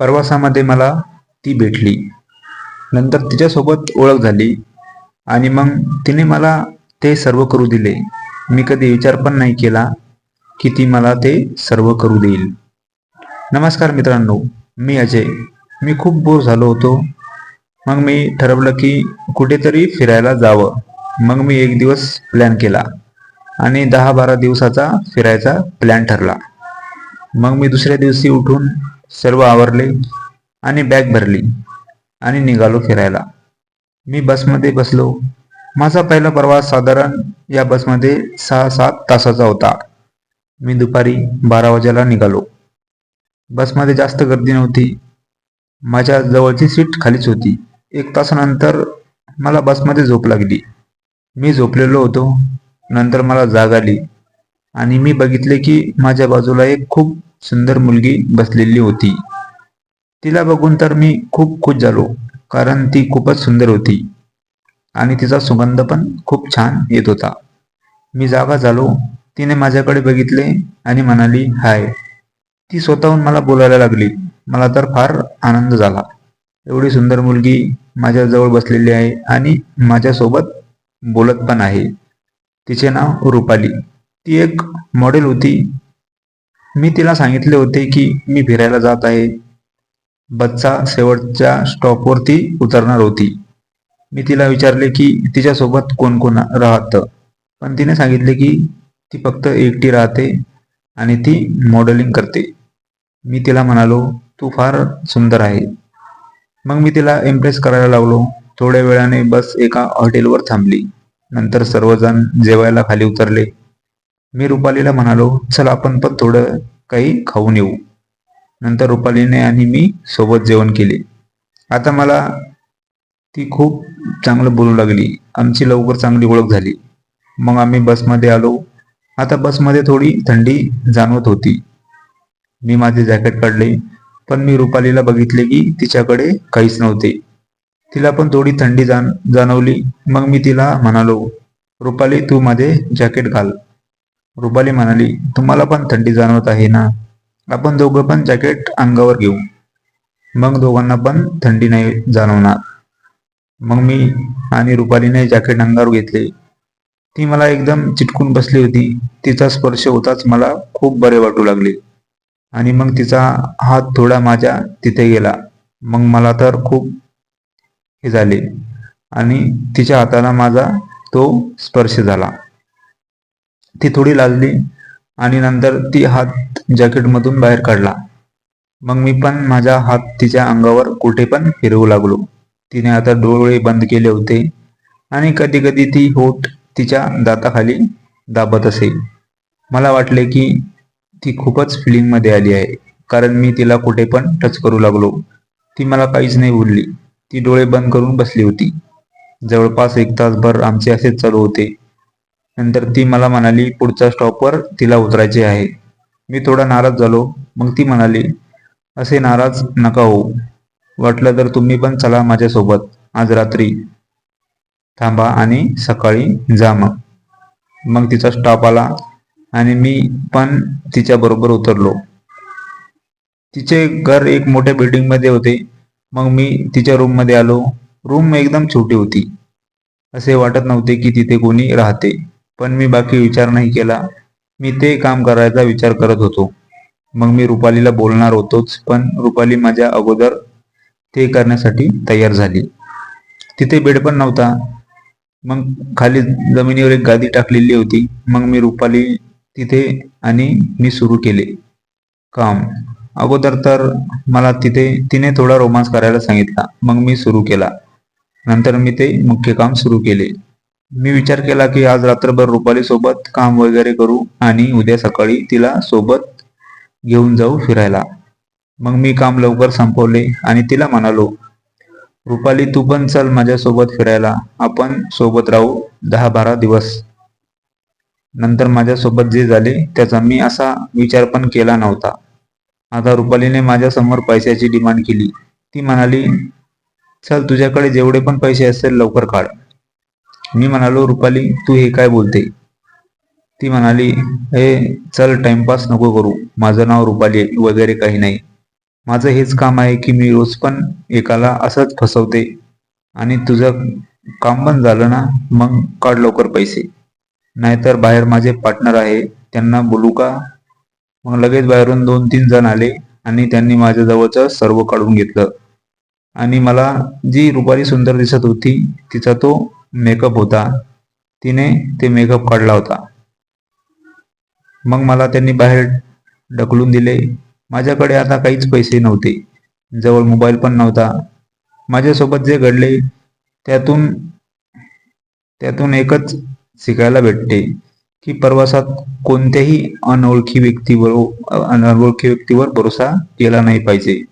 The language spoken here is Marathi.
प्रवासामध्ये मला ती भेटली. नंतर तिच्यासोबत ओळख झाली आणि मग तिने मला ते सर्व करू दिले. मी कधी विचार पण नाही केला की ती मला ते सर्व करू देईल. नमस्कार मित्रांनो मी अजय. मी खूप बोर झालो होतो. मग मी ठरवलं की कुठेतरी फिरायला जावं. मग मी एक दिवस प्लॅन केला आणि दहा बारा दिवसाचा फिरायचा प्लॅन ठरला. मग मी दुसऱ्या दिवशी उठून सर्व आवरले आणि बॅग भरली आणि निघालो फिरायला. मी बसमध्ये बसलो. माझा पहिला प्रवास साधारण या बसमध्ये सहा सात तासाचा होता. मी दुपारी बारा वाजेला निघालो. बसमध्ये जास्त गर्दी नव्हती. माझ्या जवळची सीट खालीच होती. एक तासानंतर मला बसमध्ये झोप लागली. मी झोपलेलो होतो. नंतर मला जाग आली आणि मी बघितले की माझ्या बाजूला एक खूप सुंदर मुलगी बसलेली होती. तिला बघून तर मी खूप खुश झालो कारण ती खूपच सुंदर होती आणि तिचा सुगंध पण खूप छान येत होता. मी जागा झालो तिने माझ्याकडे बघितले आणि म्हणाली हाय. ती स्वतःहून मला बोलायला लागली. मला तर फार आनंद झाला. एवढी सुंदर मुलगी माझ्याजवळ बसलेली आहे आणि माझ्यासोबत बोलत पण आहे. तिचे नाव रुपाली. ती एक मॉडेल होती. मी तिला सांगितले होते की मी फिरायला जात आहे. बसचा शेवटच्या स्टॉपवरती उतरणार होती. मी तिला विचारले की तिच्यासोबत कोण कोण राहतं? पण तिने सांगितले की ती फक्त एकटी राहते आणि ती मॉडेलिंग करते. मी तिला म्हणालो तू फार सुंदर आहे. मग मी तिला इम्प्रेस करायला लागलो. थोड्या वेळाने बस एका हॉटेलवर थांबली. नंतर सर्वजण जेवायला खाली उतरले. मी रुपालीला म्हणालो चल आपण पण थोडं काही खाऊन येऊ. नंतर रुपालीने आणि मी सोबत जेवण केले. आता मला ती खूप चांगलं बोलू लागली. आमची लवकर चांगली ओळख झाली. मग आम्ही बसमध्ये आलो. आता बसमध्ये थोडी थंडी जाणवत होती. मी माझे जॅकेट काढले पण मी रुपालीला बघितले की तिच्याकडे काहीच नव्हते. तिला पण थोडी थंडी जाण जाणवली. मग मी तिला म्हणालो रुपाली तू माझे जॅकेट घाल. रुपाली म्हणाली तुम्हाला पण थंडी जाणवत आहे ना? आपण दोघं पण जॅकेट अंगावर घेऊ. मग दोघांना पण थंडी नाही जाणवणार. मग मी आणि रुपालीने जॅकेट अंगावर घेतले. ती मला एकदम चिटकून बसली होती. तिचा स्पर्श होताच मला खूप बरे वाटू लागले. आणि मग तिचा हात थोडा माझ्या तिथे गेला. मग मला तर खूप हे झाले. आणि तिच्या हाताला माझा तो स्पर्श झाला. ती थोडी लाजली आणि नंतर ती हात जॅकेटमधून बाहेर काढला. मग मी पण माझा हात तिच्या अंगावर कुठे पण फिरवू लागलो. तिने आता डोळे बंद केले होते आणि कधी कधी ती होठ तिच्या दाताखाली दाबत असे. मला वाटले की ती खूपच फिलिंगमध्ये आली आहे कारण मी तिला कुठे पण टच करू लागलो. ती मला काहीच नाही बोलली. ती डोळे बंद करून बसली होती. जवळपास एक तासभर आमचे असेच चालू होते. नंतर ती मला म्हणाली पुढच्या स्टॉपवर तिला उतरायचे आहे. मी थोडा नाराज झालो. मग ती म्हणाली असे नाराज नका होऊ. वाटलं तर तुम्ही पण चला माझ्यासोबत. आज रात्री थांबा आणि सकाळी जा मग. मग तिचा स्टॉप आला आणि मी पण तिच्या बरोबर उतरलो. तिचे घर एक मोठ्या बिल्डिंगमध्ये होते. मग मी तिच्या रूममध्ये आलो. रूम एकदम छोटी होती. असे वाटत नव्हते की तिथे कोणी राहते. पण मी बाकी विचार नाही केला. मी ते काम करायचा विचार करत होतो. मग मी रुपालीला बोलणार होतोच पण रुपाली माझ्या अगोदर ते करण्यासाठी तयार झाली. तिथे बेड पण नव्हता. मग खाली जमिनीवर एक गादी टाकलेली होती. मग मी रुपाली तिथे आणि मी सुरू केले काम. अगोदर तर मला तिथे तिने थोडा रोमांस करायला सांगितला. मग मी सुरू केला. नंतर मी ते मुख्य काम सुरू केले. मी विचार केला की आज रात्रभर रुपाली सोबत काम वगैरे करू आणि उद्या सकाळी तिला सोबत घेऊन जाऊ फिरायला. मग मी काम लवकर संपवले आणि तिला म्हणालो रुपाली तू पण चल माझ्यासोबत फिरायला. आपण सोबत राहू दहा बारा दिवस. नंतर माझ्यासोबत जे झाले त्याचा मी असा विचार पण केला नव्हता. आता रुपालीने माझ्यासमोर पैशाची डिमांड केली. ती म्हणाली चल तुझ्याकडे जेवढे पण पैसे असेल लवकर काढ. मी म्हणालो रुपाली तू हे काय बोलते? ती म्हणाली हे चल टाइमपास नको करू. माझं नाव रुपाली वगैरे काही नाही. माझं हेच काम आहे की मी रोज पण एकाला असंच फसवते आणि तुझं काम पण झालं ना मग काढ लवकर पैसे. नाहीतर बाहेर माझे पार्टनर आहे त्यांना बोलू का? मग लगेच बाहेरून दोन तीन जण आले आणि त्यांनी माझ्या जवळचं सर्व काढून घेतलं. आणि मला जी रुपाली सुंदर दिसत होती तिचा तो मेकअप होता. तिने ते मेकअप काढला होता. मग मला त्यांनी बाहेर ढकलून दिले. माझ्याकडे आता काहीच पैसे नव्हते. जवळ मोबाईल पण नव्हता. माझ्यासोबत जे घडले त्यातून त्यातून एकच शिकायला भेटते की प्रवासात कोणत्याही अनोळखी व्यक्तीवर अनोळखी व्यक्तीवर भरोसा केला नाही पाहिजे.